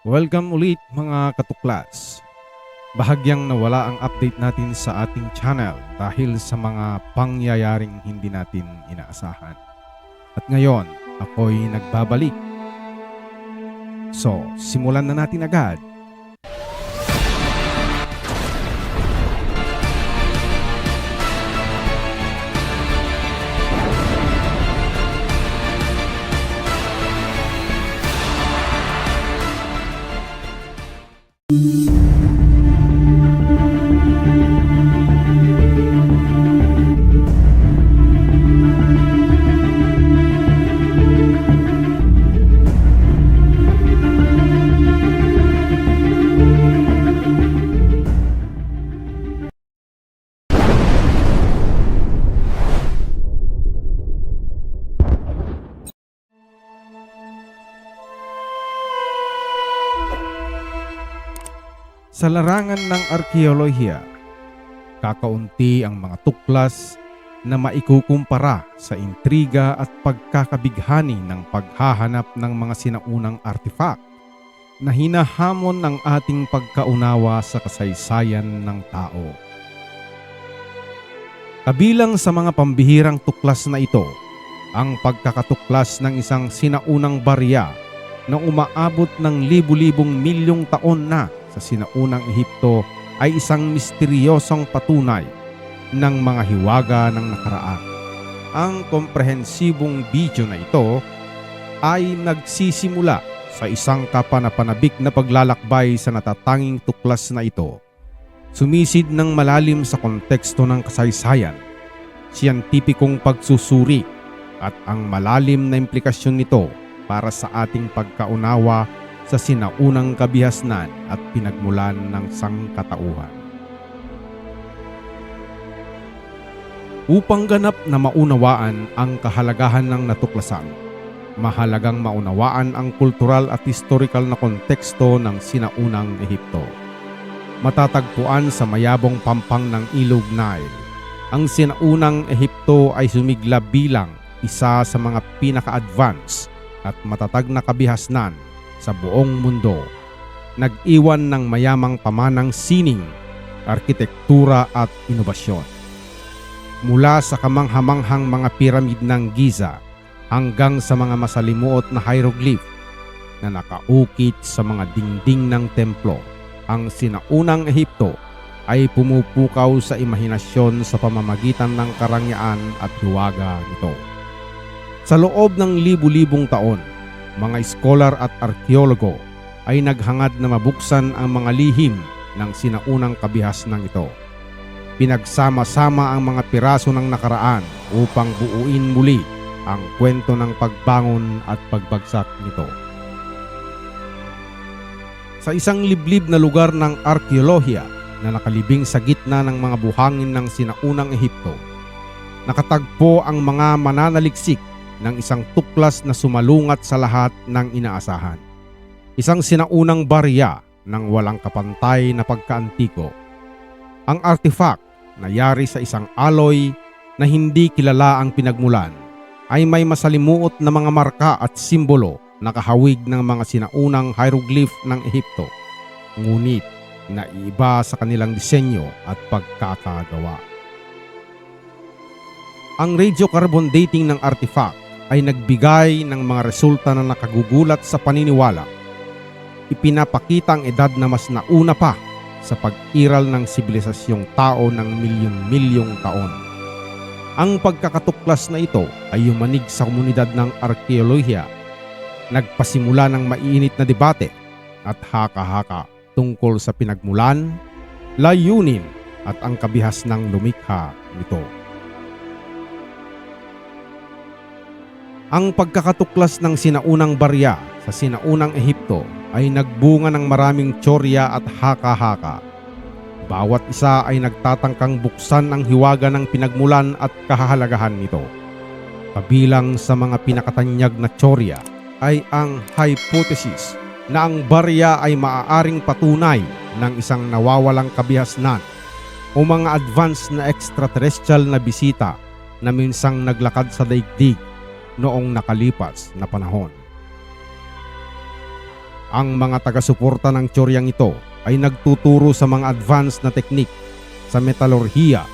Welcome ulit mga katuklas. Bahagyang nawala ang update natin sa ating channel dahil sa mga pangyayaring hindi natin inaasahan. At ngayon, ako'y nagbabalik. So, simulan na natin agad. Sa larangan ng arkeolohiya, kakaunti ang mga tuklas na maikukumpara sa intriga at pagkakabighani ng paghahanap ng mga sinaunang artifact na hinahamon ng ating pagkaunawa sa kasaysayan ng tao. Kabilang sa mga pambihirang tuklas na ito, ang pagkakatuklas ng isang sinaunang barya na umaabot ng libu-libong milyong taon na sa sinaunang Ehipto ay isang misteryosong patunay ng mga hiwaga ng nakaraan. Ang komprehensibong video na ito ay nagsisimula sa isang kapanapanabik na paglalakbay sa natatanging tuklas na ito. Sumisid ng malalim sa konteksto ng kasaysayan, siyentipikong pagsusuri at ang malalim na implikasyon nito para sa ating pagkaunawa sa sinaunang kabihasnan at pinagmulan ng sangkatauhan. Upang ganap na maunawaan ang kahalagahan ng natuklasan, mahalagang maunawaan ang kultural at historical na konteksto ng sinaunang Ehipto. Matatagpuan sa mayabong pampang ng Ilog Nile, ang sinaunang Ehipto ay sumiglab bilang isa sa mga pinaka-advance at matatag na kabihasnan sa buong mundo. Nag-iwan ng mayamang pamanang sining, arkitektura at inobasyon. Mula sa kamanghamanghang mga piramid ng Giza hanggang sa mga masalimuot na hieroglyph na nakaukit sa mga dingding ng templo, ang sinaunang Ehipto ay pumupukaw sa imahinasyon sa pamamagitan ng karangyaan at hiwaga nito. Sa loob ng libu-libong taon, mga scholar at arkeologo ay naghangad na mabuksan ang mga lihim ng sinaunang kabihasnang ito. Pinagsama-sama ang mga piraso ng nakaraan upang buuin muli ang kwento ng pagbangon at pagbagsak nito. Sa isang liblib na lugar ng arkeolohiya na nakalibing sa gitna ng mga buhangin ng sinaunang Ehipto, nakatagpo ang mga mananaliksik ng isang tuklas na sumalungat sa lahat ng inaasahan. Isang sinaunang barya ng walang kapantay na pagkaantiko. Ang artifact na yari sa isang alloy na hindi kilala ang pinagmulan ay may masalimuot na mga marka at simbolo na kahawig ng mga sinaunang hieroglyph ng Ehipto. Ngunit naiiba sa kanilang disenyo at pagkakagawa. Ang radiocarbon dating ng artifact ay nagbigay ng mga resulta na nakagugulat sa paniniwala. Ipinapakita ang edad na mas nauna pa sa pag-iral ng sibilisasyong tao ng milyon-milyong taon. Ang pagkakatuklas na ito ay yumanig sa komunidad ng arkeolohiya. Nagpasimula ng maiinit na debate at haka-haka tungkol sa pinagmulan, layunin at ang kabihas ng lumikha nito. Ang pagkakatuklas ng sinaunang barya sa sinaunang Ehipto ay nagbunga ng maraming tsorya at haka-haka. Bawat isa ay nagtatangkang buksan ang hiwaga ng pinagmulan at kahahalagahan nito. Kabilang sa mga pinakatanyag na tsorya ay ang hypothesis na ang barya ay maaaring patunay ng isang nawawalang kabihasnan o mga advanced na extraterrestrial na bisita na minsang naglakad sa daigdig noong nakalipas na panahon. Ang mga taga-suporta ng tsoryang ito ay nagtuturo sa mga advanced na teknik sa metalurhiya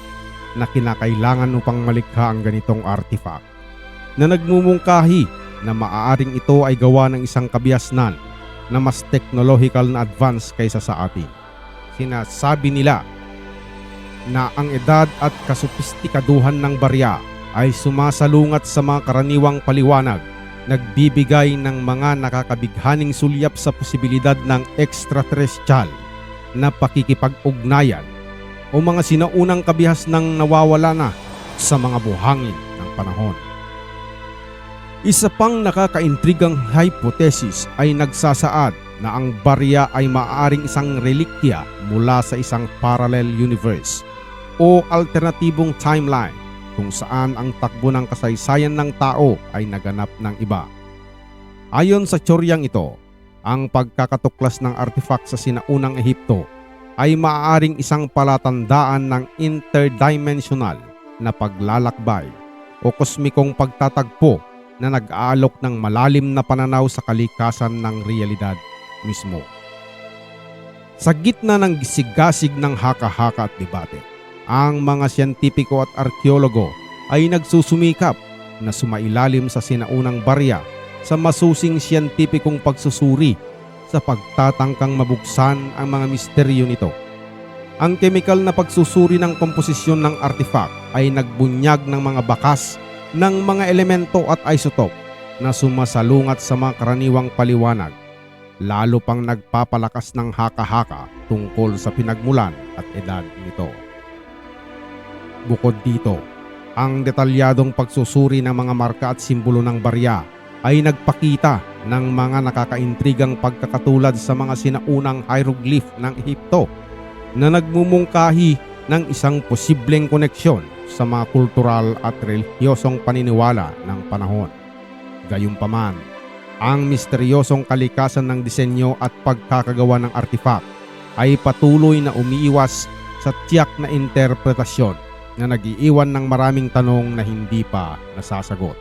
na kinakailangan upang malikha ang ganitong artifact na nagmumungkahi na maaaring ito ay gawa ng isang kabiasnan na mas technological na advance kaysa sa atin. Sinasabi nila na ang edad at kasopistikaduhan ng barya ay sumasalungat sa mga karaniwang paliwanag, nagbibigay ng mga nakakabighaning sulyap sa posibilidad ng extraterrestrial na pakikipag-ugnayan o mga sinaunang kabihas ng nawawala na sa mga buhangin ng panahon. Isa pang nakakaintrigang hypothesis ay nagsasaad na ang barya ay maaaring isang relikya mula sa isang parallel universe o alternatibong timeline kung saan ang takbo ng kasaysayan ng tao ay naganap ng iba. Ayon sa tsoryang ito, ang pagkakatuklas ng artifact sa sinaunang Ehipto ay maaaring isang palatandaan ng interdimensional na paglalakbay o kosmikong pagtatagpo na nag-aalok ng malalim na pananaw sa kalikasan ng realidad mismo. Sa gitna ng gisigasig ng haka-haka at debate, ang mga siyentipiko at arkeologo ay nagsusumikap na sumailalim sa sinaunang barya sa masusing siyentipikong pagsusuri sa pagtatangkang mabuksan ang mga misteryo nito. Ang chemical na pagsusuri ng komposisyon ng artifact ay nagbunyag ng mga bakas ng mga elemento at isotope na sumasalungat sa mga karaniwang paliwanag, lalo pang nagpapalakas ng haka-haka tungkol sa pinagmulan at edad nito. Bukod dito, ang detalyadong pagsusuri ng mga marka at simbolo ng barya ay nagpakita ng mga nakakaintrigang pagkakatulad sa mga sinaunang hieroglyph ng Ehipto na nagmumungkahi ng isang posibleng koneksyon sa mga kultural at relihiyosong paniniwala ng panahon. Gayunpaman, ang misteryosong kalikasan ng disenyo at pagkakagawa ng artifact ay patuloy na umiiwas sa tiyak na interpretasyon na nag-iiwan ng maraming tanong na hindi pa nasasagot.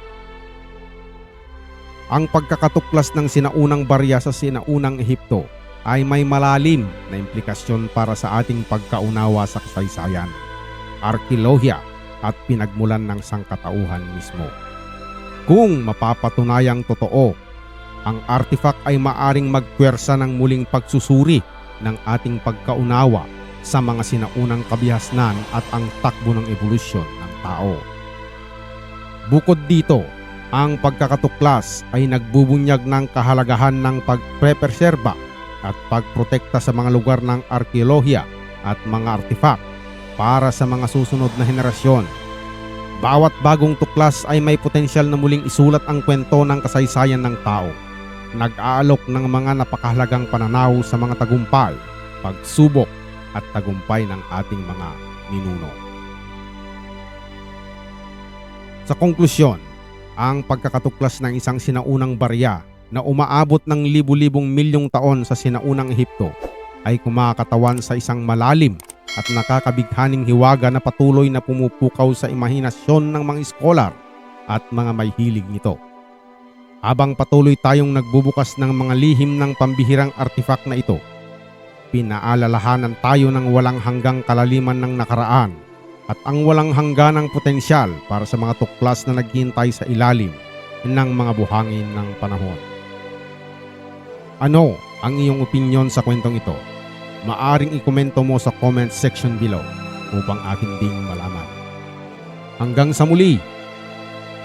Ang pagkakatuklas ng sinaunang barya sa sinaunang Ehipto ay may malalim na implikasyon para sa ating pagkaunawa sa kasaysayan, arkeolohiya at pinagmulan ng sangkatauhan mismo. Kung mapapatunayang totoo, ang artifact ay maaring magpwersa ng muling pagsusuri ng ating pagkaunawa sa mga sinaunang kabihasnan at ang takbo ng ebolusyon ng tao. Bukod dito, ang pagkakatuklas ay nagbubunyag ng kahalagahan ng pagprepreserba at pagprotekta sa mga lugar ng arkeolohiya at mga artifact para sa mga susunod na henerasyon. Bawat bagong tuklas ay may potensyal na muling isulat ang kwento ng kasaysayan ng tao. Nag-aalok ng mga napakahalagang pananaw sa mga tagumpay, pagsubok at tagumpay ng ating mga ninuno. Sa konklusyon, ang pagkakatuklas ng isang sinaunang barya na umaabot ng libu-libong milyong taon sa sinaunang Ehipto ay kumakatawan sa isang malalim at nakakabighaning hiwaga na patuloy na pumupukaw sa imahinasyon ng mga iskolar at mga may hilig nito. Habang patuloy tayong nagbubukas ng mga lihim ng pambihirang artifact na ito, pinaalalahanan tayo ng walang hanggang kalaliman ng nakaraan at ang walang hangganang potensyal para sa mga tuklas na naghihintay sa ilalim ng mga buhangin ng panahon. Ano ang iyong opinion sa kwentong ito? Maaring ikomento mo sa comment section below upang akin ding malaman. Hanggang sa muli,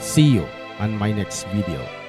see you on my next video.